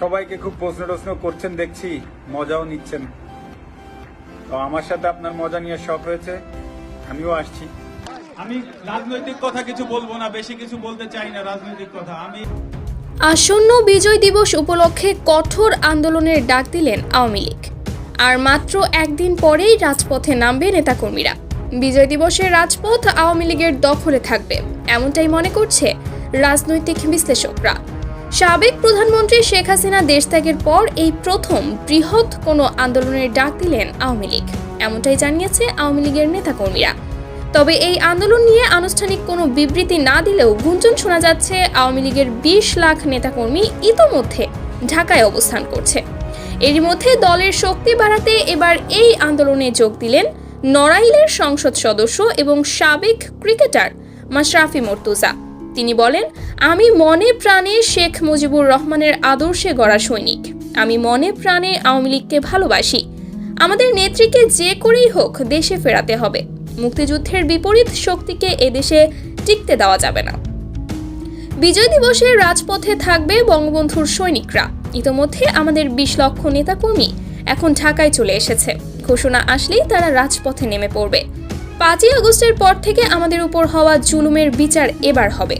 সবাইকে খুব প্রশ্ন টশ্ন করছেন দেখছি মজাও নিচ্ছেন। তো আমার সাথে আপনার মজা নিয়ে শখ হয়েছে আমিও আসছি। আমি রাজনৈতিক কথা কিছু বলব না বেশি কিছু বলতে চাই না রাজনৈতিক কথা। আমি আসন্ন বিজয় দিবস উপলক্ষে কঠোর আন্দোলনের ডাক দিলেন আওয়ামী লীগ। আর মাত্র একদিন পরেই রাজপথে নামবে নেতাকর্মীরা। বিজয় দিবসে রাজপথ আওয়ামী লীগের দখলে থাকবে এমনটাই মনে করছে রাজনৈতিক বিশ্লেষকরা। সাবেক প্রধানমন্ত্রী শেখ হাসিনা দেশ ত্যাগের পর এই প্রথম বৃহৎ কোনো আন্দোলনের ডাক দিলেন আওয়ামী লীগ। এমনটাই জানিয়েছে আওয়ামী লীগের নেতাকর্মীরা। তবে এই আন্দোলন নিয়ে আনুষ্ঠানিক কোনো বিবৃতি না দিলেও গুঞ্জন শোনা যাচ্ছে আওয়ামী লীগের বিশ লাখ নেতাকর্মী ইতোমধ্যে ঢাকায় অবস্থান করছে। এরই মধ্যে দলের শক্তি বাড়াতে এবার এই আন্দোলনে যোগ দিলেন নড়াইলের সংসদ সদস্য এবং সাবেক ক্রিকেটার মাশরাফি মর্তুজা। তিনি বলেন, আমি মনে প্রাণে শেখ মুজিবুর রহমানের আদর্শে গড়া সৈনিক। আমি মনে প্রাণে আওয়ামী লীগকে ভালোবাসি। আমাদের নেত্রীকে যে করেই হোক দেশে ফেরাতে হবে। মুক্তিযুদ্ধের বিপরীত শক্তিকে এদেশে টিকতে দেওয়া যাবে না। বিজয় দিবসে রাজপথে থাকবে বঙ্গবন্ধুর সৈনিকরা। ইতোমধ্যে আমাদের বিশ লক্ষ নেতাকর্মী এখন ঢাকায় চলে এসেছে। ঘোষণা আসলেই তারা রাজপথে নেমে পড়বে। পাঁচই আগস্টের পর থেকে আমাদের উপর হওয়া জুলুমের বিচার এবার হবে।